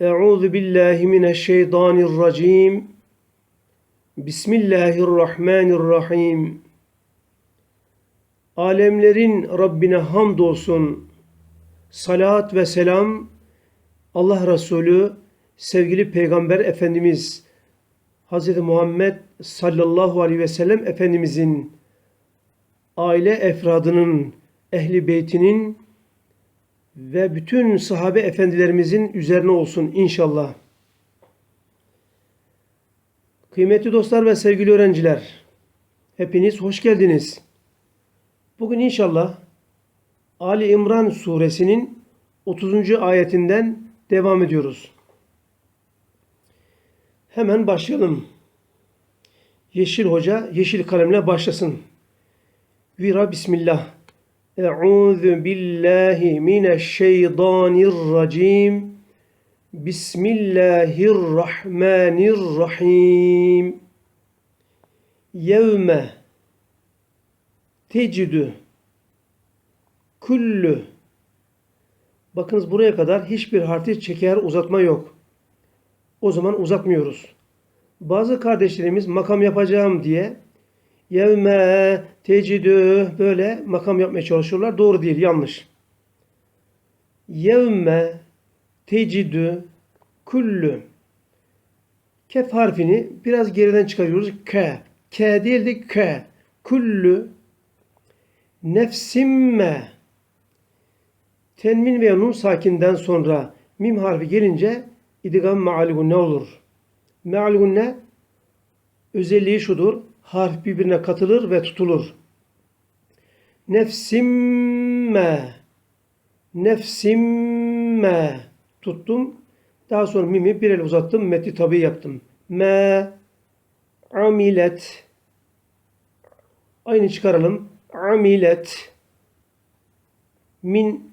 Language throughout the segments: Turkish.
Euzu billahi mineşşeytanirracim. Bismillahirrahmanirrahim. Alemlerin Rabbine hamdolsun. Salat ve selam Allah Resulü sevgili Peygamber Efendimiz Hz. Muhammed sallallahu aleyhi ve sellem Efendimizin aile efradının, ehli beytinin ve bütün sahabe efendilerimizin üzerine olsun inşallah. Kıymetli dostlar ve sevgili öğrenciler, hepiniz hoş geldiniz. Bugün inşallah Ali İmran suresinin 30. ayetinden devam ediyoruz. Hemen başlayalım. Yeşil Hoca yeşil kalemle başlasın. Vira Bismillah. Euzu billahi mineşşeytanirracim. Bismillahirrahmanirrahim. Yevme tecidü küllü Bakınız buraya kadar hiçbir harfi çeker uzatma yok. O zaman uzatmıyoruz. Bazı kardeşlerimiz makam yapacağım diye yevme tecidü böyle makam yapmaya çalışıyorlar. Doğru değil, yanlış. Yevme tecidü küllü Kef harfini biraz geriden çıkarıyoruz. K. K değil de K. Küllü nefsimme tenmin veya nun sakinden sonra mim harfi gelince idgam ma'al ne olur? Me'al ne? Özelliği şudur. Harf birbirine katılır ve tutulur. Nefsimme Nefsimme tuttum. Daha sonra mimi bir el uzattım. Metni tabi yaptım. Me amilet Aynı çıkaralım. Amilet min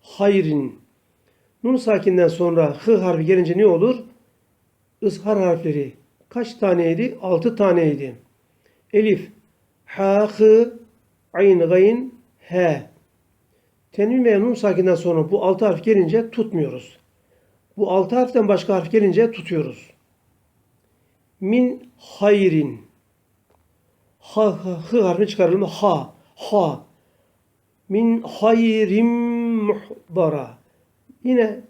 hayrin Nun sakinden sonra hı harfi gelince ne olur? Izhar harfleri kaç taneydi? Altı taneydi. Elif, ha, hı, ayn, gayn, he. Tenvin ve nun sakinden sonra bu altı harf gelince tutmuyoruz. Bu altı harften başka harf gelince tutuyoruz. Min hayrin. Ha, ha, hı harfini çıkaralım. Ha, ha. Min hayrim muhdara. Yine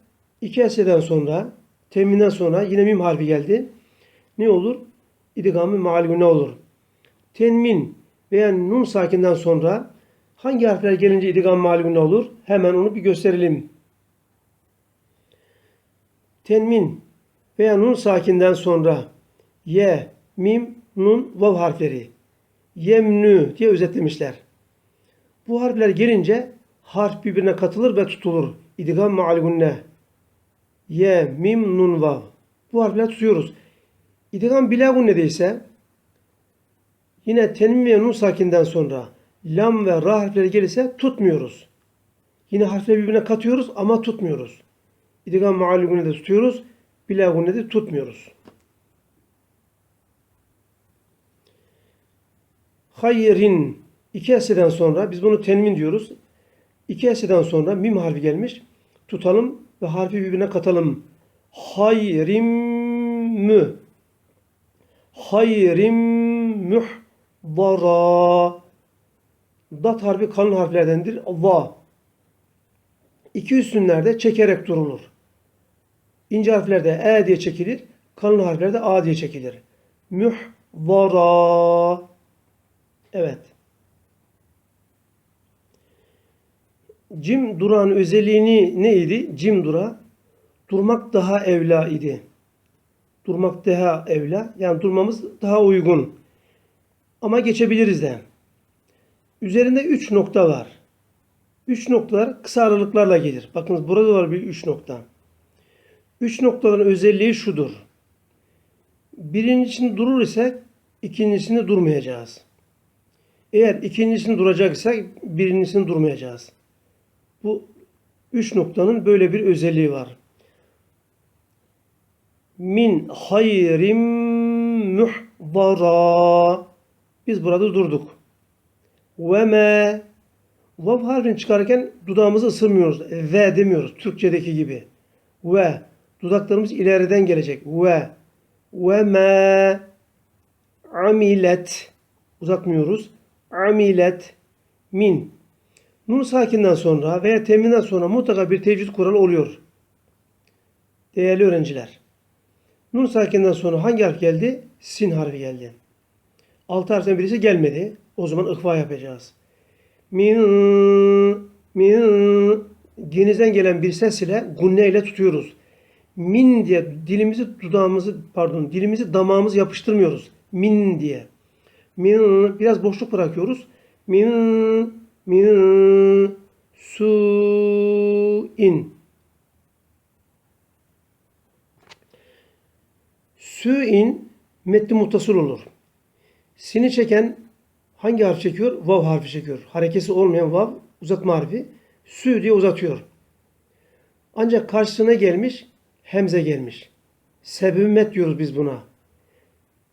iki eseden sonra, teminden sonra yine mim harfi geldi. Ne olur? İdgamı maal ne olur? Tenmin veya nun sakinden sonra hangi harfler gelince idgam ne olur? Hemen onu bir gösterelim. Tenmin veya nun sakinden sonra ye, mim, nun, vav harfleri. Yemnü diye özetlemişler. Bu harfler gelince harf birbirine katılır ve tutulur. İdgam ma'al gunne. Ye, mim, nun, vav. Bu harfleri tutuyoruz. İdgam bila gunne ise yine tenmin ve nun sakinden sonra lam ve ra harfleri gelirse tutmuyoruz. Yine harfleri birbirine katıyoruz ama tutmuyoruz. İdgam ma'al gunne de tutuyoruz. Bila gunne de tutmuyoruz. Hayrin iki eseden sonra biz bunu tenmin diyoruz. İki eseden sonra mim harfi gelmiş. Tutalım ve harfi birbirine katalım. Hayrim mü. Hayrim muhdara. Dat harfi kalın harflerdendir. Va. İki üstünlerde çekerek durulur. İnce harflerde E diye çekilir. Kalın harflerde A diye çekilir. Muhdara. Evet. Cim duran özelliğini neydi? Cim dura durmak daha evla idi. Durmak daha evla. Yani durmamız daha uygun. Ama geçebiliriz de. Üzerinde üç nokta var. Üç noktalar kısa aralıklarla gelir. Bakınız burada var bir üç nokta. Üç noktaların özelliği şudur. Birincisini durur ise ikincisini durmayacağız. Eğer ikincisini duracaksa birincisini durmayacağız. Bu üç noktanın böyle bir özelliği var. Min hayrim muhdara. Biz burada durduk. Ve me Vav harfini çıkarırken dudağımızı ısırmıyoruz. Ve demiyoruz. Türkçedeki gibi. Ve Dudaklarımız ileriden gelecek. Ve ve ma amilet uzatmıyoruz. Amilet min. Nun sakinden sonra veya teminden sonra mutlaka bir tecvid kuralı oluyor. Değerli öğrenciler. Nun sakinden sonra hangi harf geldi? Sin harfi geldi. Altı harften birisi gelmedi. O zaman ıhva yapacağız. Min, min, dinizden gelen bir ses ile gunne ile tutuyoruz. Min diye dilimizi dudağımızı pardon dilimizi damağımızı yapıştırmıyoruz. Min diye. Min biraz boşluk bırakıyoruz. Min min su in. Sü'in metni muttasıl olur. Sini çeken hangi harf çekiyor? Vav harfi çekiyor. Harekesi olmayan vav uzatma harfi. Sü diye uzatıyor. Ancak karşısına gelmiş hemze gelmiş. Sebümmet diyoruz biz buna.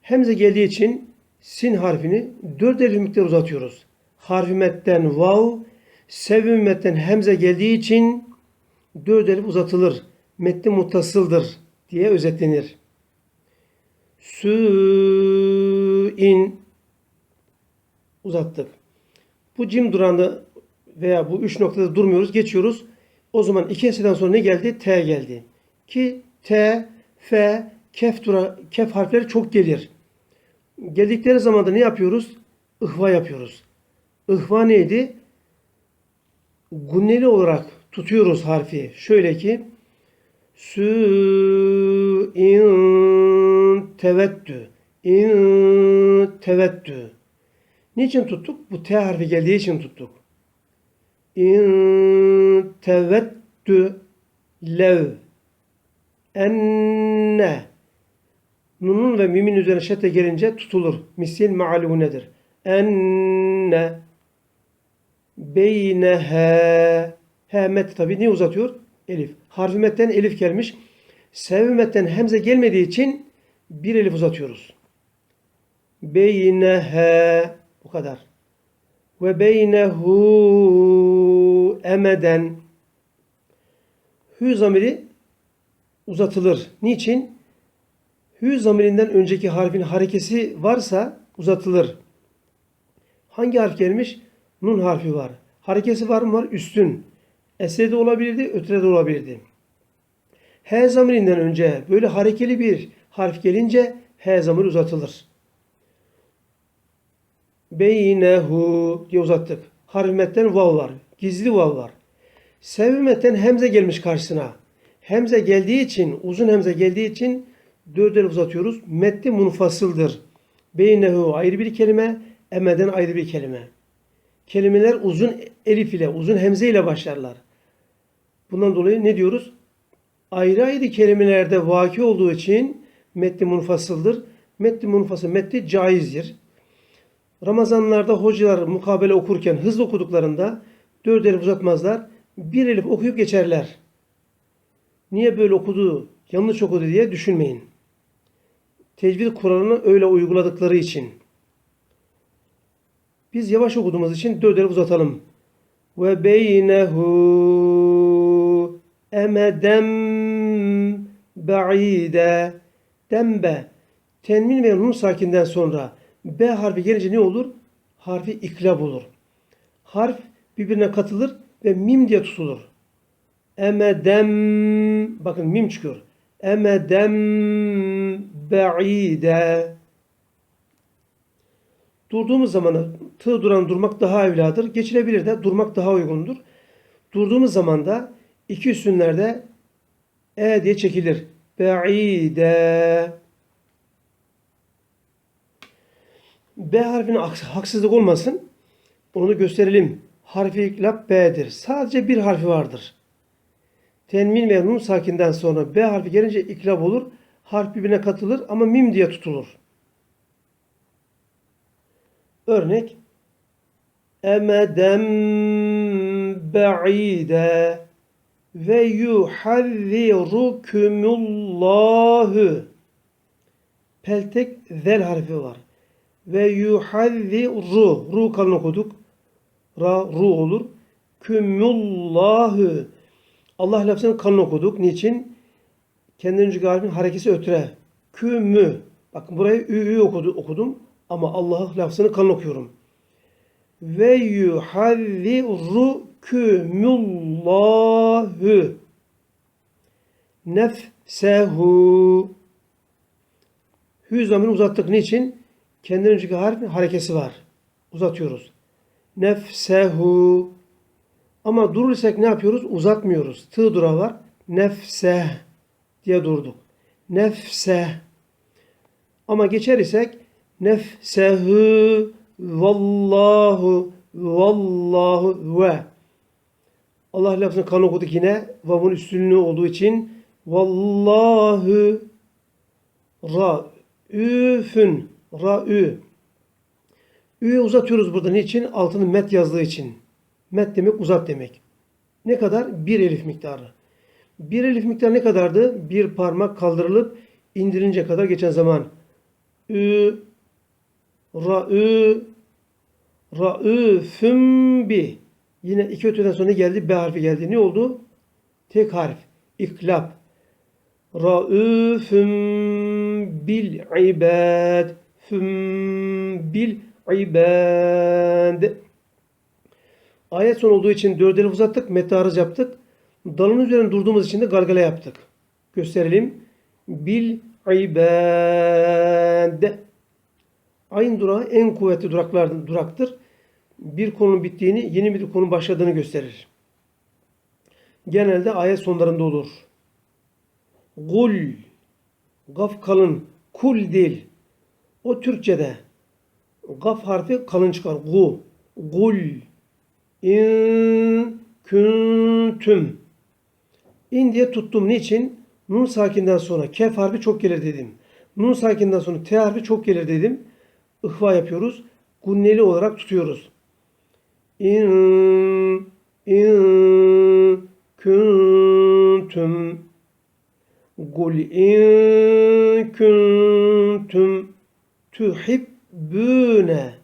Hemze geldiği için sin harfini dört elif miktar uzatıyoruz. Harfi metten vav, sebümmetten hemze geldiği için dört elif uzatılır. Metni muttasıldır diye özetlenir. Sü'in uzattık. Bu cim duranda veya bu üç noktada durmuyoruz. Geçiyoruz. O zaman iki eseden sonra ne geldi? T geldi. Ki T, F, kef, dura, kef harfleri çok gelir. Geldikleri zaman da ne yapıyoruz? Ihva yapıyoruz. Ihva neydi? Gunneli olarak tutuyoruz harfi. Şöyle ki Sü in tevettü. İn tevettü. Niçin tuttuk? Bu T harfi geldiği için tuttuk. İn tevettü lev enne Nunun ve mimin üzerine şedde gelince tutulur. Misil maaluhu nedir? Enne beynehe he met tabi niye uzatıyor? Elif. Harfi metten elif gelmiş. Sebebi metten hemze gelmediği için bir elif uzatıyoruz. Beynehe bu kadar. Ve beynehu emeden hü zamiri uzatılır. Niçin? Hü zamirinden önceki harfin harekesi varsa uzatılır. Hangi harf gelmiş? Nun harfi var. Harekesi var mı? Var. Üstün. Esre de olabilirdi, ötre de olabilirdi. H zamirinden önce böyle harekeli bir harf gelince H zamiri uzatılır. Beynehu diye uzattık. Harfimetten vav var. Gizli vav var. Sevimetten hemze gelmiş karşısına. Hemze geldiği için, uzun hemze geldiği için dört el uzatıyoruz. Metni munfasıldır. Beynehu ayrı bir kelime, emeden ayrı bir kelime. Kelimeler uzun elif ile, uzun hemze ile başlarlar. Bundan dolayı ne diyoruz? Ayrı ayrı kelimelerde vaki olduğu için metni munfasıldır. Metni munfasıl, metni caizdir. Ramazanlarda hocalar mukabele okurken hızlı okuduklarında dört elif uzatmazlar. Bir elif okuyup geçerler. Niye böyle okudu, yanlış okudu diye düşünmeyin. Tecvid kuralını öyle uyguladıkları için. Biz yavaş okuduğumuz için dört elif uzatalım. Ve beynehu emedem ba'ide dembe tenmin ve nun sakinden sonra B harfi gelince ne olur? Harfi iklab olur. Harf birbirine katılır ve mim diye tutulur. Emedem bakın mim çıkıyor. Emedem ba'ide Durduğumuz zaman tığ duran durmak daha evladır. Geçilebilir de durmak daha uygundur. Durduğumuz zaman da iki üstünlerde e diye çekilir. Ba'ide B harfine haksızlık olmasın. Onu gösterelim. Harfi iklap B'dir. Sadece bir harfi vardır. Tenmin ve nun sakinden sonra B harfi gelince iklap olur. Harf birbirine katılır ama mim diye tutulur. Örnek emedem ba'ide ve yuhazzirukumullahu peltek zel harfi var ve yuhazziru ru kalın okuduk. Ra ru olur. Kümullahu Allah lafzını kalın okuduk. Niçin? Kendinden önceki harfin harekesi ötüre. Kümü. Bakın burayı ü, ü okudu, okudum ama Allah lafzını kalın okuyorum. Ve yuhazzirukumullahu nefsehu Hü zamirini uzattık. Niçin? Kendinden önceki harfin harekesi var. Uzatıyoruz. Nefsehu ama durursak ne yapıyoruz? Uzatmıyoruz. Tığ durağı var. Nefse diye durduk. Nefse. Ama geçer isek nefsehu vallahu vallahu ve Allah lafzını kan okuduk yine. Vav'un üstünlüğü olduğu için vallahu ra'üfün ra'ü Ü'yü uzatıyoruz burada. Niçin? Altını met yazdığı için. Met demek uzat demek. Ne kadar? Bir elif miktarı. Bir elif miktarı ne kadardı? Bir parmak kaldırılıp indirince kadar geçen zaman. Ü, ra'ü, ra'üfüm bi. Yine iki öteden sonra geldi. B harfi geldi. Ne oldu? Tek harf. İklap. Ra'üfüm bil ibad. Bil ibad. Ayet son olduğu için dört elif uzattık. Metarız yaptık. Dalın üzerine durduğumuz için de galgala yaptık. Gösterelim. Bil ibad. Ayın durağı en kuvvetli duraklardan duraktır. Bir konunun bittiğini, yeni bir konunun başladığını gösterir. Genelde ayet sonlarında olur. Gul. Gaf kalın. Kul değil. O Türkçede. Gaf harfi kalın çıkar. Gu. Gul. İn küntüm. İn diye tuttum. Niçin? Nun sakinden sonra kef harfi çok gelir dedim. Nun sakinden sonra t harfi çok gelir dedim. İhva yapıyoruz. Gunneli olarak tutuyoruz. İn in küntüm Kul in kuntum tuhibbune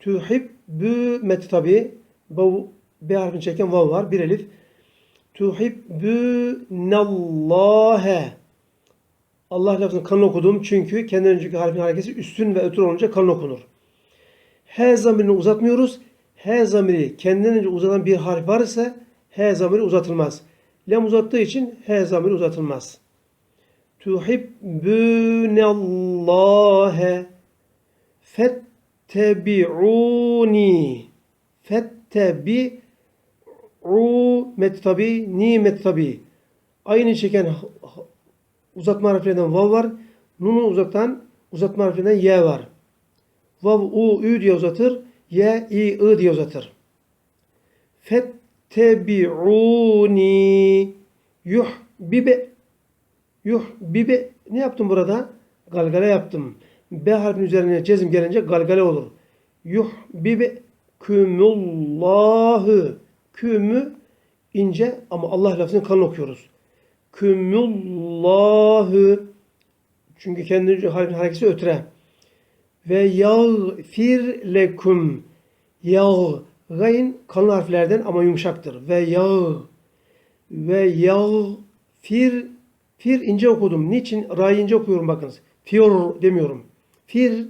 Tuhibbü met tabi bu B harfini çeken vav var. Bir elif. Tuhibbünallâhe Allah lafzını kalın okudum çünkü kendinden önceki harfin hareketi üstün ve ötür olunca kalın okunur. H zamirini uzatmıyoruz. H zamiri kendinden önce uzatan bir harf varsa H zamiri uzatılmaz. Lem uzattığı için H zamiri uzatılmaz. Tuhibbünallâhe fettebi'ûni fettebi'û mettabi ni mettabi aynı çeken uzatma harflerinden vav var. Nunu uzatan uzatma harflerinden ye var. Vav u ü diye uzatır. Ye i ı diye uzatır. Fettebi'ûni yuh bibe yuh bibe ne yaptım burada? Galgale yaptım. B harfinin üzerine cezim gelince galgale olur. Yuh bibe kümullahu kümü ince ama Allah lafzını kalın okuyoruz. Kümullahu çünkü kendi harfin hareketi ötüre. Ve yağfir lekum yağ gayn kalın harflerden ama yumuşaktır. Ve yağ ve yağfir fir ince okudum. Niçin? Ra'yı ince okuyorum bakınız. Fiyor demiyorum. Fir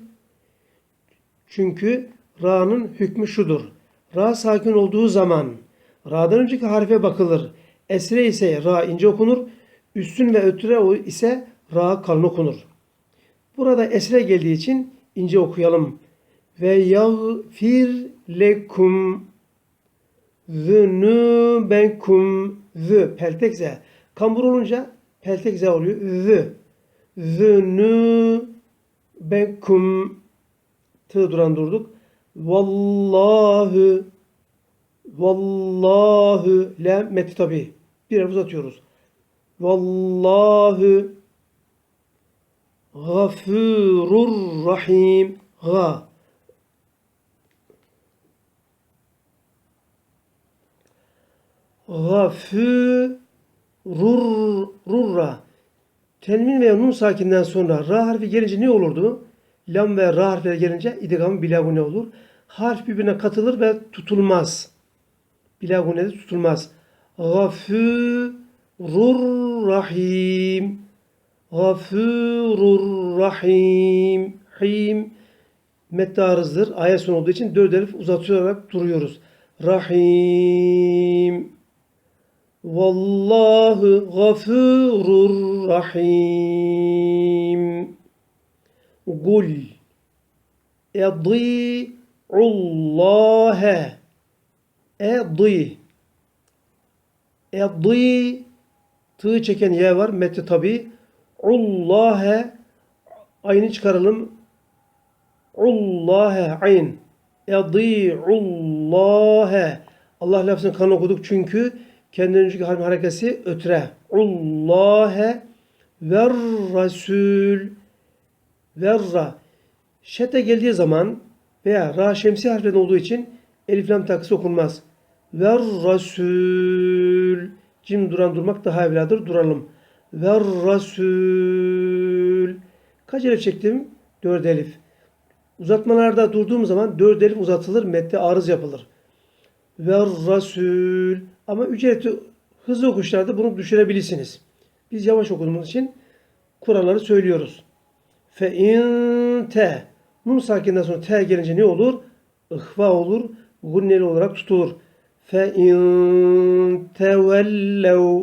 çünkü Ra'nın hükmü şudur. Ra sakin olduğu zaman Ra'dan önceki harfe bakılır. Esre ise Ra ince okunur. Üstün ve ötüre ise Ra kalın okunur. Burada esre geldiği için ince okuyalım. Ve yağfir lekum zünubekum zü peltek z. Kambur olunca peltek z oluyor. Zü. Zünubekum tığ duran durduk. Vallahu Vallahu la met tabi. Bir harf uzatıyoruz. Vallahu Gafurur Rahim. Ga. Gafurur Rurra. Tenvin veya nun sakinden sonra ra harfi gelince ne olurdu? Lam ve ra harfleri gelince idgamı bilagune olur. Harf birbirine katılır ve tutulmaz. Bilagune'de tutulmaz. Gafurur Rahim. Gafurur rahim. Him metni arızdır. Ayet sonu olduğu için dört elif uzatarak duruyoruz. Rahim. Vallahu gafurur rahim. Kul. Edi'ullâhe. Edi. Edi. Tığ çeken ye var. Metni tabi. Ullâhe. Aynı çıkaralım. Ullâhe. Ayn. Edi'ullâhe. Allah lafzını kan okuduk çünkü kendinden önceki harfin harekesi ötre. Ullâhe ve Rasul. Verra. Şete geldiği zaman veya ra şemsi harfleri olduğu için elif lam takısı okunmaz. Ver Rasul. Cim duran durmak daha evladır. Duralım. Ver Rasul. Kaç elif çektim? Dört elif. Uzatmalarda durduğum zaman dört elif uzatılır. Mette arız yapılır. Ver Rasul. Ama ücretli hızlı okuşlarda bunu düşürebilirsiniz. Biz yavaş okuduğumuz için kuralları söylüyoruz. Fe in te. Nun sakinden sonra te gelince ne olur? İhva olur. Gunneli olarak tutulur. Fe in tevellev.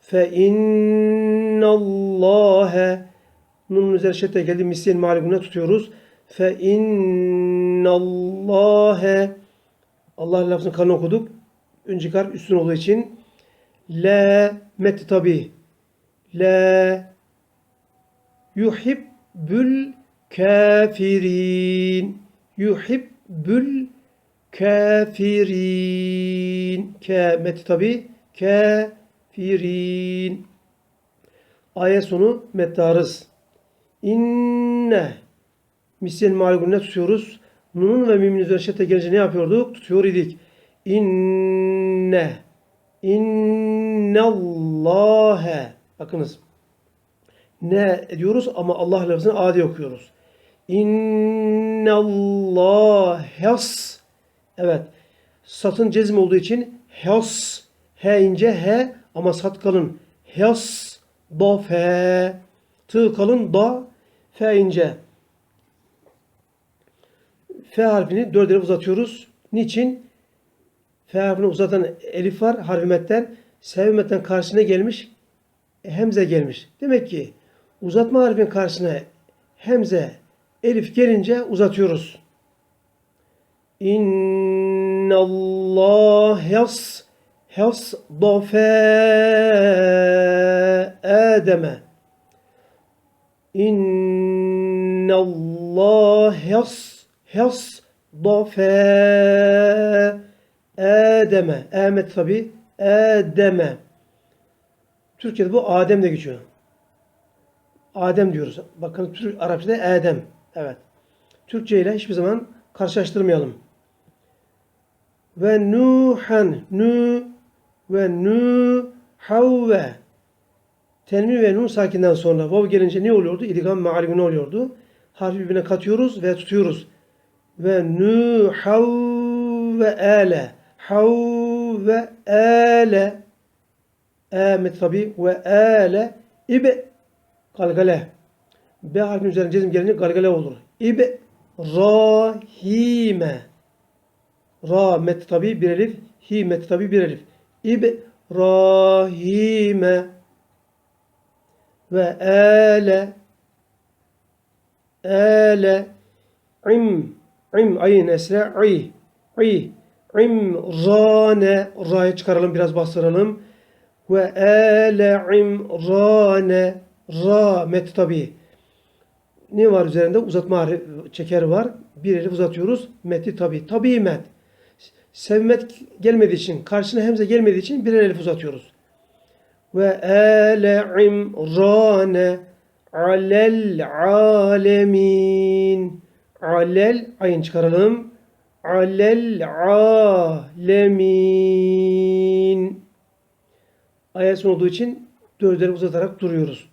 Fe innallâhe. Nunun üzerine şedde geldi. Misliyen mağlubuna tutuyoruz. Fe innallâhe. Allah lafzını kanı okuduk. Önceki harf üstün olduğu için. La met tabi. La yuhibbül kafirin. Yuhibbül kafirin. Ke met tabi. Kafirin. Ayet sonu mettarız. İnne misyen mağlubuna tutuyoruz. Nunun ve mimin üzerine şedde gelince ne yapıyorduk? Tutuyor idik. İnne İnnallâhe Bakınız. Ne diyoruz ama Allah lafzını adi okuyoruz. İnnallâhes Evet. Satın cezm olduğu için hes he ince he ama sat kalın. Hes da fe tı kalın da fe ince. F harfini dört elif uzatıyoruz. Niçin? F harfini uzatan elif var harfi metten. Sev metten karşısına gelmiş. e, Hemze gelmiş. Demek ki uzatma harfinin karşısına hemze elif gelince uzatıyoruz. İnnallâh yas yas dafe Adem'e İnnallâh yas yas dafe Adem'e Ahmet tabi Adem'e Türkiye'de bu Adem de geçiyor. Adem diyoruz. Bakın Türk Arapçada Adem. Evet. Türkçe ile hiçbir zaman karşılaştırmayalım. Ve Nuhan Nu ve Nu Havve Tenmin ve nun sakinden sonra vav gelince ne oluyordu? İdgam meali ne oluyordu? Harfi birbirine katıyoruz ve tutuyoruz. Ve nu hav ve ale hav ve ale Ahmet tabi. Ve ale ibe. Galgale. B harfinin üzerine cezim gelince galgale olur. İbe. Rahime. Ra met tabi bir elif. Hi met tabi bir elif. İbe. Rahime. Ve ale ale im. İm. Ayın esre. İ. İ imrane ra'yı çıkaralım biraz bastıralım. Ve ale imrane ra met tabi. Ne var üzerinde? Uzatma çekeri var. Bir elif uzatıyoruz meti tabi. Tabi met. Sevmet gelmediği için karşına hemze gelmediği için bir elif uzatıyoruz. Ve ale imrane alel alemin alel ayın çıkaralım alel alemin ayet sonu olduğu için dördleri uzatarak duruyoruz.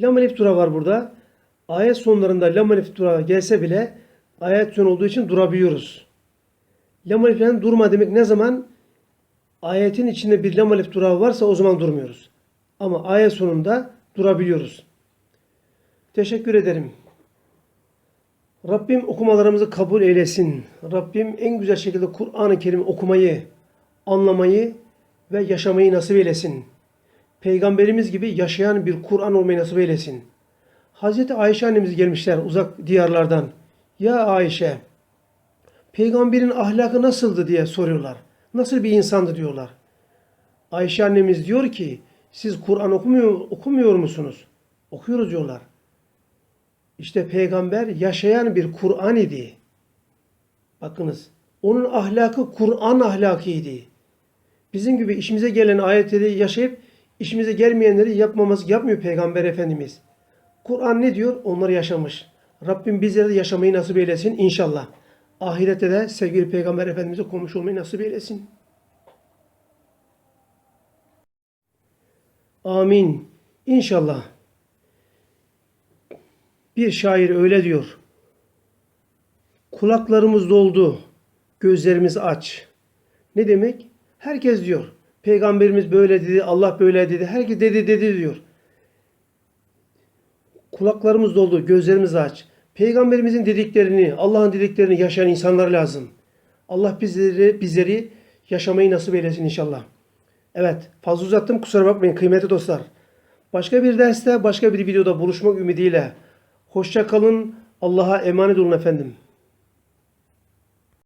Lam elif dura var burada. Ayet sonlarında lam elif dura gelse bile ayet sonu olduğu için durabiliyoruz. Lam elif'ten durma demek ne zaman? Ayetin içinde bir lam elif durağı varsa o zaman durmuyoruz. Ama ayet sonunda durabiliyoruz. Teşekkür ederim. Rabbim okumalarımızı kabul eylesin. Rabbim en güzel şekilde Kur'an-ı Kerim okumayı, anlamayı ve yaşamayı nasip eylesin. Peygamberimiz gibi yaşayan bir Kur'an olmayı nasip eylesin. Hazreti Ayşe annemiz gelmişler uzak diyarlardan. Ya Ayşe, peygamberin ahlakı nasıldı diye soruyorlar. Nasıl bir insandı diyorlar. Ayşe annemiz diyor ki, siz Kur'an okumuyor, okumuyor musunuz? Okuyoruz diyorlar. İşte peygamber yaşayan bir Kur'an idi. Bakınız, onun ahlakı Kur'an ahlakıydı. Bizim gibi işimize gelen ayetleri yaşayıp işimize gelmeyenleri yapmaması yapmıyor Peygamber Efendimiz. Kur'an ne diyor? Onları yaşamış. Rabbim bizlere de yaşamayı nasip eylesin inşallah. Ahirette de sevgili Peygamber Efendimiz'e komşu olmayı nasip eylesin. Amin. İnşallah. Bir şair öyle diyor. Kulaklarımız doldu, gözlerimiz aç. Ne demek? Herkes diyor. Peygamberimiz böyle dedi, Allah böyle dedi. Herkes dedi dedi diyor. Kulaklarımız doldu, gözlerimiz aç. Peygamberimizin dediklerini, Allah'ın dediklerini yaşayan insanlar lazım. Allah bizleri bizleri yaşamayı nasip eylesin inşallah. Evet, fazla uzattım kusura bakmayın kıymetli dostlar. Başka bir derste, başka bir videoda buluşmak ümidiyle. Hoşça kalın. Allah'a emanet olun efendim.